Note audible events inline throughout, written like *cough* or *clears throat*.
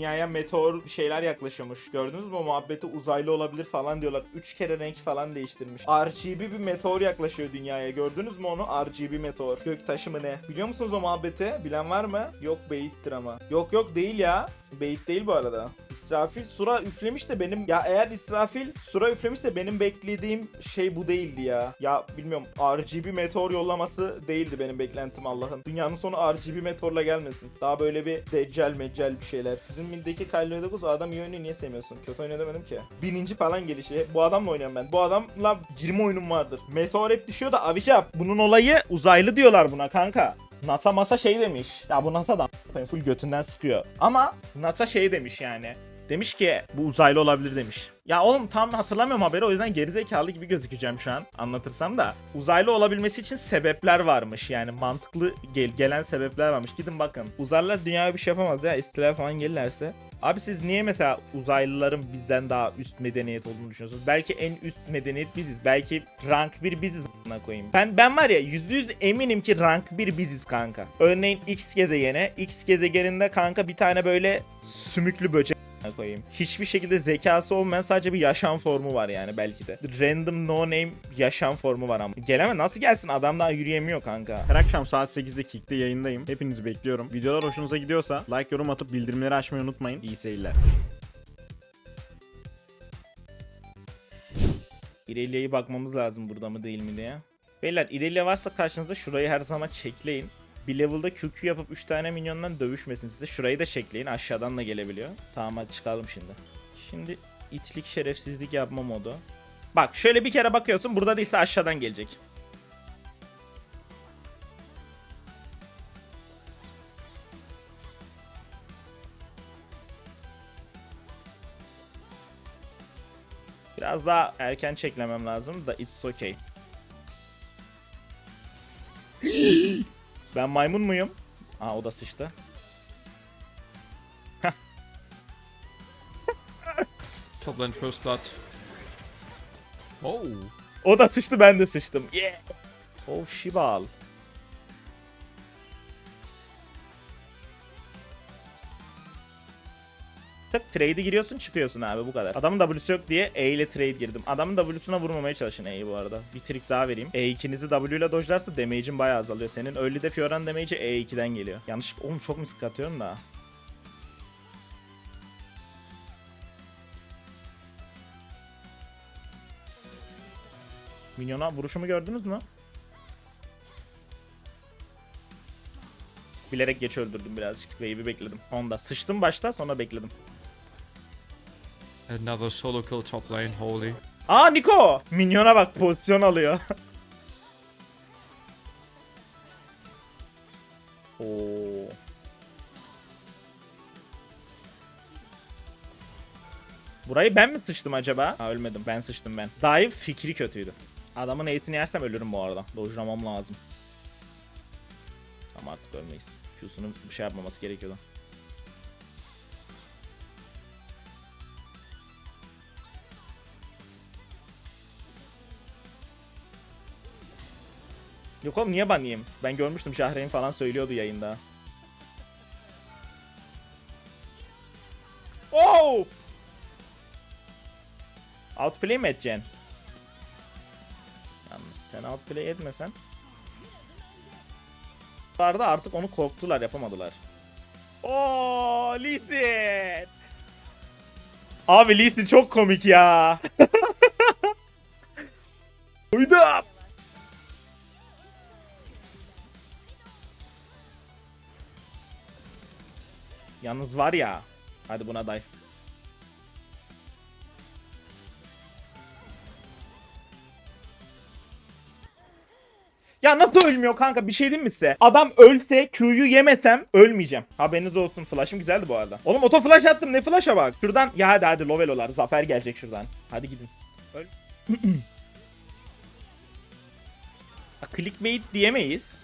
dünyaya meteor şeyler yaklaşıyormuş. Gördünüz mü o muhabbeti uzaylı olabilir falan diyorlar. 3 kere renk falan değiştirmiş. RGB bir meteor yaklaşıyor dünyaya. Gördünüz mü onu? RGB meteor. Göktaşı mı ne? Biliyor musunuz o muhabbeti? Bilen var mı? Yok beyittir ama. Yok yok değil ya. Beyit değil bu arada. İsrafil sura üflemiş de benim ya eğer İsrafil sura üflemişse benim beklediğim şey bu değildi ya. Ya bilmiyorum RGB meteor yollaması değildi benim beklentim Allah'ın. Dünyanın sonu RGB meteorla gelmesin. Daha böyle bir deccal meccel bir şeyler. Sizin mindeki 9 o adam iyi niye sevmiyorsun? Kötü oynuyor demedim ki. Bininci falan gelişi. Bu adamla oynuyorum ben. Bu adamla 20 oyunum vardır. Meteor hep düşüyor da Avicap. Bunun olayı uzaylı diyorlar buna kanka. NASA masa şey demiş. Ya bu NASA'dan full götünden sıkıyor. Ama NASA şey demiş yani. Demiş ki bu uzaylı olabilir demiş. Ya oğlum tam hatırlamıyorum haberi o yüzden gerizekalı gibi gözükeceğim şu an anlatırsam da. Uzaylı olabilmesi için sebepler varmış yani mantıklı gel gelen sebepler varmış. Gidin bakın. Uzaylılar dünyaya bir şey yapamaz ya istiler falan gelirlerse. Abi siz niye mesela uzaylıların bizden daha üst medeniyet olduğunu düşünüyorsunuz? Belki en üst medeniyet biziz. Belki rank 1 biziz a**ına koyayım. Ben ben var ya %100 eminim ki rank 1 biziz kanka. Örneğin X gezegene, X gezegeninde kanka bir tane böyle sümüklü böcek koyayım. Hiçbir şekilde zekası olmayan sadece bir yaşam formu var yani belki de. Random no name yaşam formu var ama. Geleme nasıl gelsin adam daha yürüyemiyor kanka. Her akşam saat 8'de Kick'te yayındayım. Hepinizi bekliyorum. Videolar hoşunuza gidiyorsa like, yorum atıp bildirimleri açmayı unutmayın. İyi seyirler. İrelia'yı bakmamız lazım burada mı değil mi diye. Beyler İrelia varsa karşınızda şurayı her zaman çekleyin. Bir level'da QQ yapıp 3 tane minyondan dövüşmesin size. Şurayı da çekleyin. Aşağıdan da gelebiliyor. Tamam hadi çıkalım şimdi. Şimdi itlik şerefsizlik yapma modu. Bak şöyle bir kere bakıyorsun. Burada değilse aşağıdan gelecek. Biraz daha erken çeklemem lazım da it's okay. Ben maymun muyum? Aa o da sıçtı. *laughs* Top lane first blood. Oh. O da sıçtı ben de sıçtım. Yeah. Oh Shibal. Tık trade'i giriyorsun çıkıyorsun abi bu kadar. Adamın W'su yok diye E ile trade girdim. Adamın W'suna vurmamaya çalışın E'yi bu arada. Bir trik daha vereyim. E2'nizi W ile dojlarsa damage'in bayağı azalıyor. Senin early'de Fioran damage'i E2'den geliyor. Yanlış oğlum çok mu sık atıyorum da. Minyona vuruşumu gördünüz mü? Bilerek geç öldürdüm birazcık. Wave'i bekledim. Onda sıçtım başta sonra bekledim. Another solo kill top lane. Holy. Aa Niko! Minyona bak pozisyon alıyor. *laughs* Oo. Burayı ben mi sıçtım acaba? Ha ölmedim. Ben sıçtım ben. Dive fikri kötüydü. Adamın ace'ini yersem ölürüm bu arada. Dojlamam lazım. Ama artık ölmeyiz. Q'sunun bir şey yapmaması gerekiyordu. Yok oğlum niye banlayayım? Ben görmüştüm Şahreyn falan söylüyordu yayında. Oh! Outplay mi edeceksin? Yalnız sen outplay etmesen. da artık onu korktular yapamadılar. Oo, Lee Sin! Abi Lee Sin çok komik ya. *laughs* Uydum. Yalnız var ya. Hadi buna dive. Ya nasıl ölmüyor kanka bir şey diyeyim mi size? Adam ölse Q'yu yemesem ölmeyeceğim. Haberiniz olsun flash'ım güzeldi bu arada. Oğlum oto flash attım ne flash'a bak. Şuradan ya hadi hadi Lovelo'lar zafer gelecek şuradan. Hadi gidin. Öl. *clears throat* Clickbait diyemeyiz.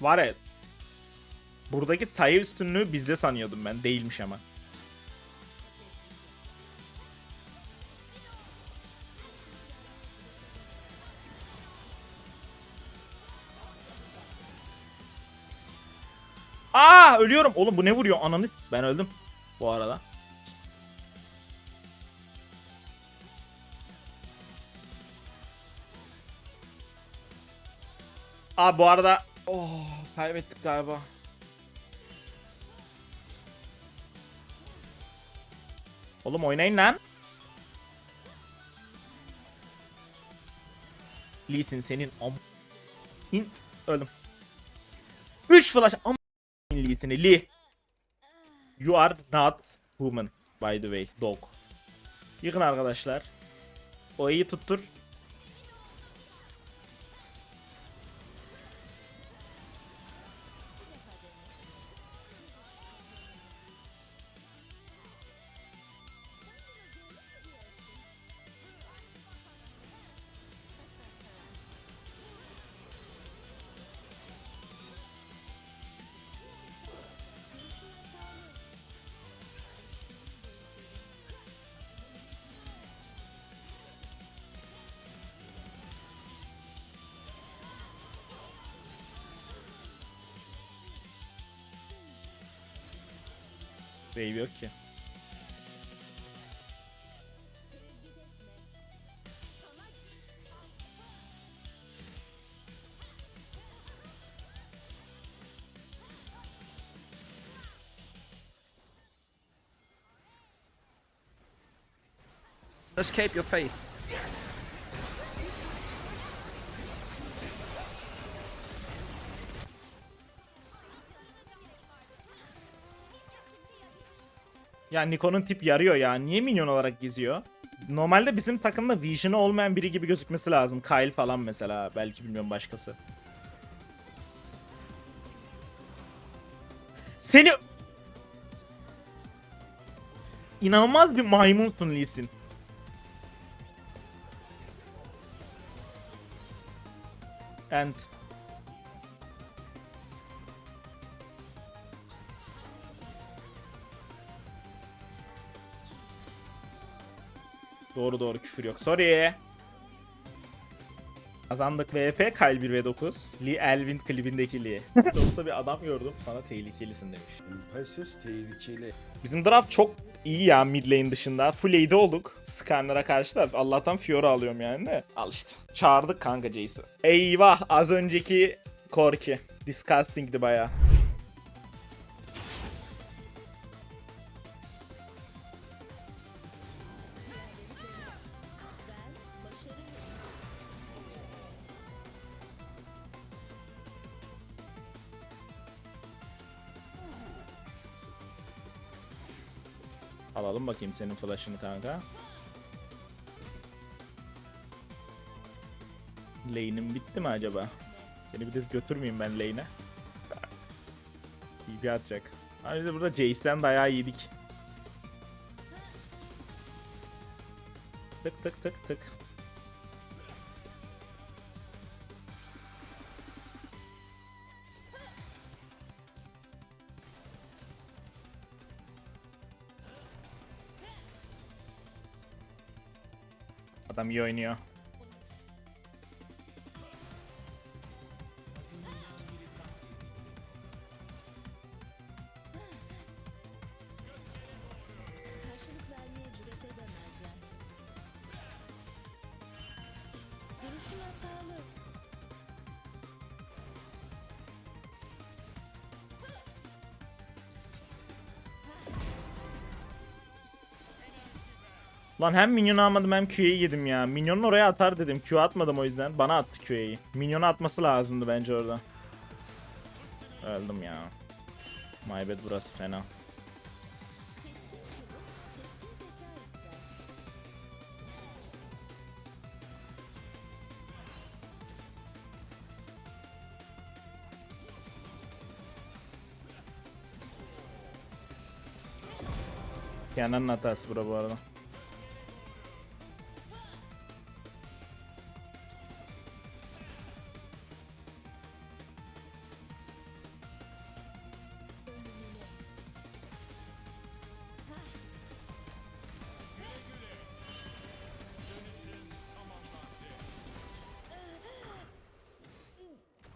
var ya buradaki sayı üstünlüğü bizde sanıyordum ben. Değilmiş ama. Aa ölüyorum. Oğlum bu ne vuruyor? Ananı ben öldüm bu arada. Aa bu arada oh kaybettik galiba. Oğlum oynayın lan. Lee Sin senin am... İn... Öldüm. 3 flash am... Lee Sin'i Lee. You are not human by the way dog. Yıkın arkadaşlar. O iyi tuttur. Yok ki. Escape your faith. Ya Nikon'un tip yarıyor ya. Niye minyon olarak geziyor? Normalde bizim takımda vision'ı olmayan biri gibi gözükmesi lazım. Kyle falan mesela. Belki bilmiyorum başkası. Seni... İnanılmaz bir maymunsun Lee Sin. And... Doğru doğru küfür yok. Sorry. Kazandık VP Kyle 1 ve 9. Lee Elvin klibindeki Lee. *laughs* Dosta bir adam gördüm sana tehlikelisin demiş. Şüphesiz tehlikeli. Bizim draft çok iyi ya mid lane dışında. Full AD olduk. Skarner'a karşı da Allah'tan Fiora alıyorum yani de. Al işte. Çağırdık kanka Jace'i. Eyvah az önceki Korki. Disgusting'di baya. Alalım bakayım senin flash'ını kanka. Lane'im bitti mi acaba? Seni bir de götürmeyeyim ben lane'e. *laughs* TP atacak. Abi de burada Jace'den dayağı yedik. Tık tık tık tık. Adam iyi oynuyor. Lan hem minyonu almadım hem Q'yi yedim ya. Minyonun oraya atar dedim. Q atmadım o yüzden. Bana attı Q'yi. Minyonu atması lazımdı bence orada. Öldüm ya. My bad burası fena. Kenan'ın hatası bura bu arada.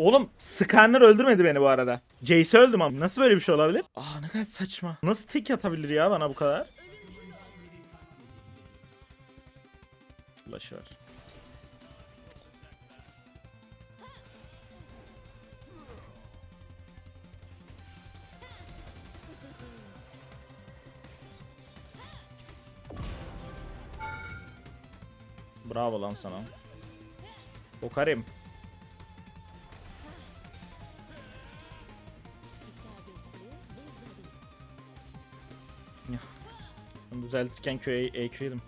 Oğlum Skarner öldürmedi beni bu arada. Jace öldüm ama nasıl böyle bir şey olabilir? Aa ne kadar saçma. Nasıl tek atabilir ya bana bu kadar? Flash. Bravo lan sana. Okarim. Zarif. Bunu düzeltirken köye EQ yedim.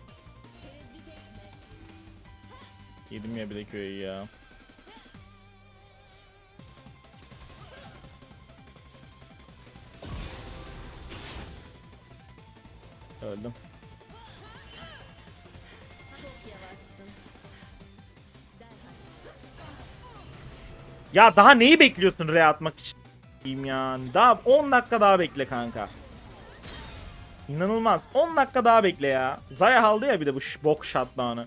Yedim ya bir de köye ya. Öldüm. Ya daha neyi bekliyorsun re atmak için? Ya. Daha 10 dakika daha bekle kanka. İnanılmaz. 10 dakika daha bekle ya. Zaya aldı ya bir de bu bok shutdown'ı.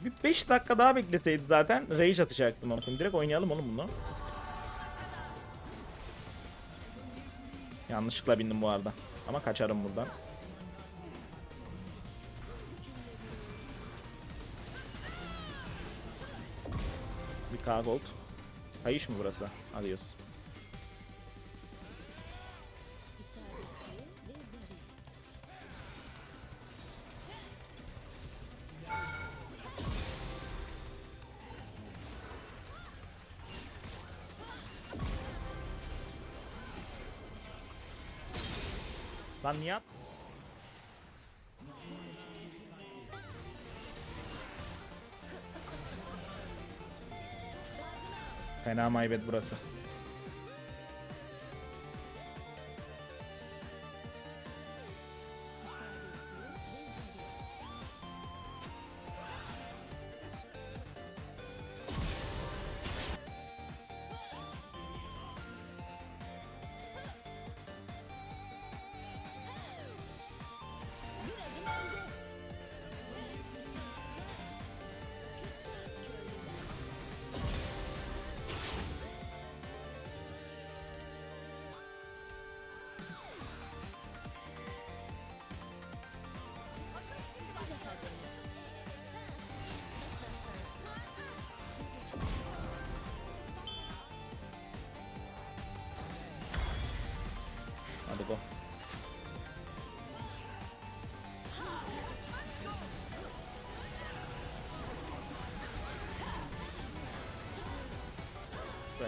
Bir 5 dakika daha bekleseydi zaten rage atacaktım onu. Direkt oynayalım oğlum bunu. Yanlışlıkla bindim bu arada. Ama kaçarım buradan. Bir K gold. Kayış mı burası? Adios. Lan niye at- Fena maybet burası.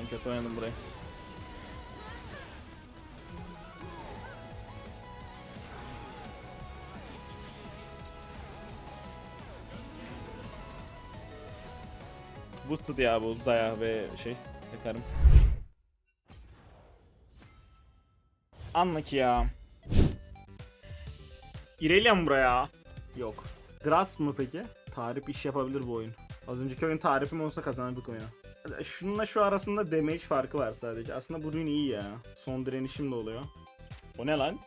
Ben kötü oynadım burayı. Boosted ya bu Zaya ve şey yakarım. Anla ki ya. İrelia mı buraya? Yok. Grass mı peki? Tarif iş yapabilir bu oyun. Az önceki oyun tarifim olsa kazanırdık oyunu. Şununla şu arasında damage farkı var sadece. Aslında bu oyun iyi ya. Son direnişim de oluyor. O ne lan?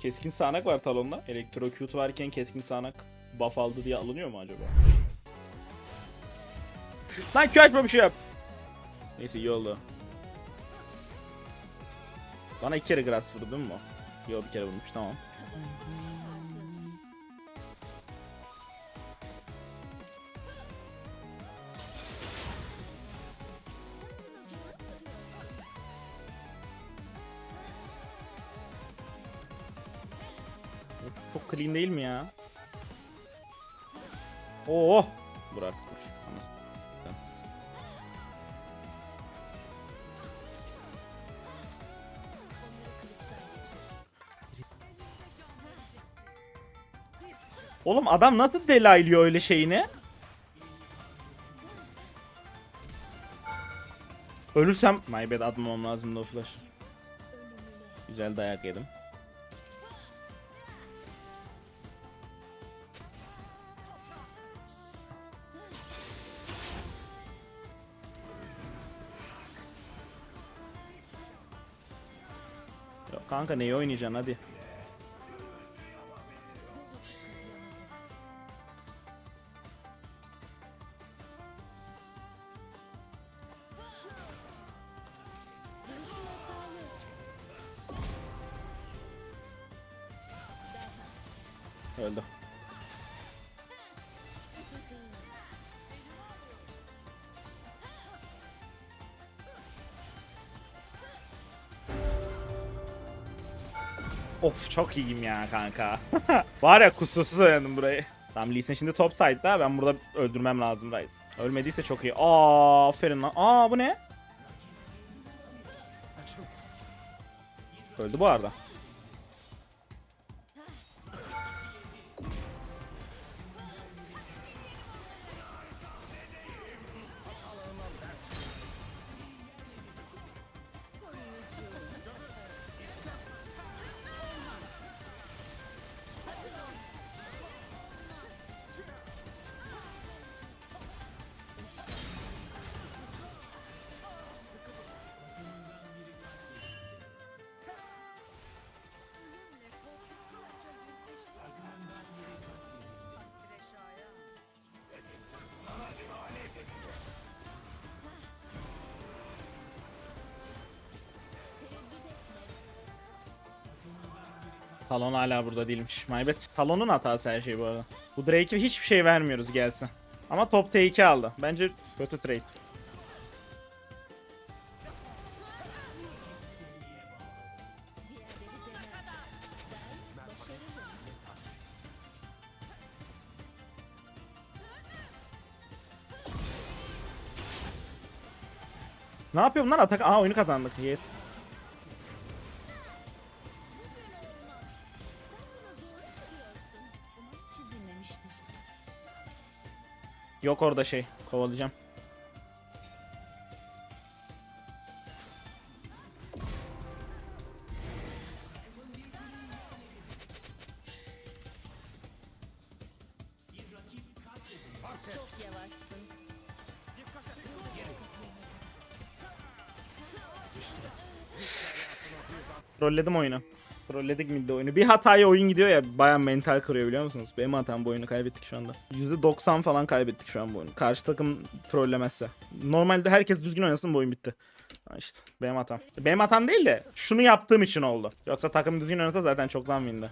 Keskin sağanak var talonda. Elektrocute varken keskin sağanak buff aldı diye alınıyor mu acaba? Lan Q açma bir şey yap. Neyse iyi oldu. Bana iki kere grass vurdu değil mi? Yok bir kere vurmuş tamam. Clean değil mi ya? Oo! Vur artık vur. Oğlum adam nasıl delaylıyor öyle şeyini? Ölürsem my bad atmamam lazım no flash. Güzel dayak yedim. Kanka neyi oynayacaksın hadi. Öldü. Of çok iyiyim ya kanka. *laughs* Var ya kusursuz oynadım burayı. Tamam Lee Sin şimdi top side'da ben burada öldürmem lazım Ryze. Ölmediyse çok iyi. Aa aferin lan. Aa bu ne? Öldü bu arada. Talon hala burada değilmiş. My bad. Talon'un hatası her şey bu arada. Bu Drake'e hiçbir şey vermiyoruz gelsin. Ama top T2 aldı. Bence kötü trade. Ne yapıyorum lan atak? Aa oyunu kazandık. Yes. Yok orada şey. Kovalayacağım. Trolledim oyunu. Trolledik mid oyunu. Bir hataya oyun gidiyor ya baya mental kırıyor biliyor musunuz? Benim hatam bu oyunu kaybettik şu anda. %90 falan kaybettik şu an bu oyunu. Karşı takım trollemezse. Normalde herkes düzgün oynasın bu oyun bitti. İşte benim hatam. Benim hatam değil de şunu yaptığım için oldu. Yoksa takım düzgün oynasa zaten çoktan windi.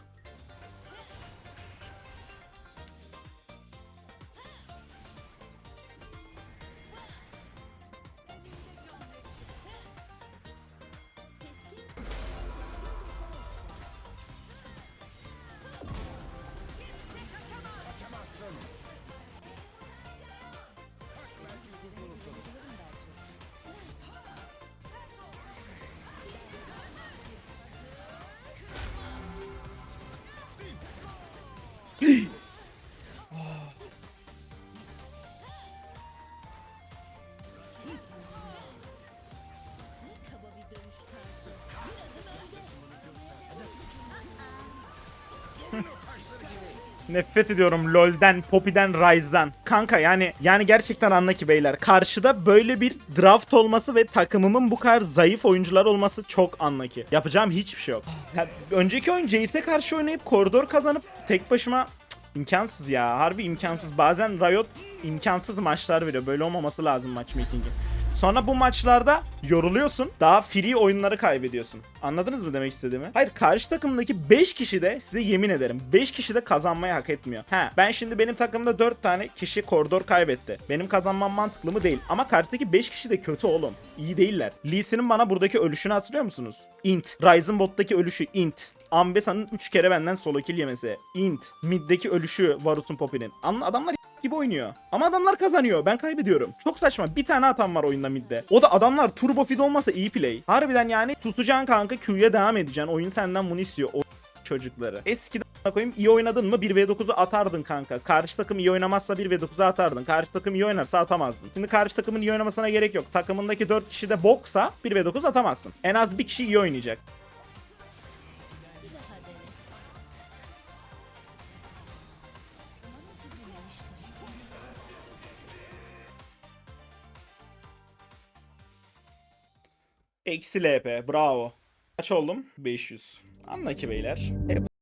Nefret ediyorum LoL'den, Poppy'den, Ryze'dan. Kanka yani yani gerçekten anla ki beyler. Karşıda böyle bir draft olması ve takımımın bu kadar zayıf oyuncular olması çok anla ki. Yapacağım hiçbir şey yok. Ya, önceki oyun Jace'e karşı oynayıp koridor kazanıp tek başıma imkansız ya. Harbi imkansız. Bazen Riot imkansız maçlar veriyor. Böyle olmaması lazım matchmaking'in. Sonra bu maçlarda yoruluyorsun. Daha free oyunları kaybediyorsun. Anladınız mı demek istediğimi? Hayır karşı takımdaki 5 kişi de size yemin ederim 5 kişi de kazanmayı hak etmiyor. Ha ben şimdi benim takımda 4 tane kişi koridor kaybetti. Benim kazanmam mantıklı mı değil. Ama karşıdaki 5 kişi de kötü oğlum. İyi değiller. Lee Sin'in bana buradaki ölüşünü hatırlıyor musunuz? Int. Ryzen bottaki ölüşü int. Ambesa'nın 3 kere benden solo kill yemesi. Int. Mid'deki ölüşü Varus'un Poppy'nin. Anla adamlar *laughs* gibi oynuyor. Ama adamlar kazanıyor. Ben kaybediyorum. Çok saçma. Bir tane atam var oyunda midde. O da adamlar turbo feed olmasa iyi play. Harbiden yani susacaksın kanka Q'ya devam edeceksin. Oyun senden bunu istiyor. O *laughs* çocukları. Eskiden koyayım iyi oynadın mı 1v9'u atardın kanka. Karşı takım iyi oynamazsa 1v9'u atardın. Karşı takım iyi oynarsa atamazdın. Şimdi karşı takımın iyi oynamasına gerek yok. Takımındaki 4 kişi de boksa 1v9 atamazsın. En az bir kişi iyi oynayacak. Eksi LP. Bravo. Kaç oldum? 500. Anla ki beyler. Hep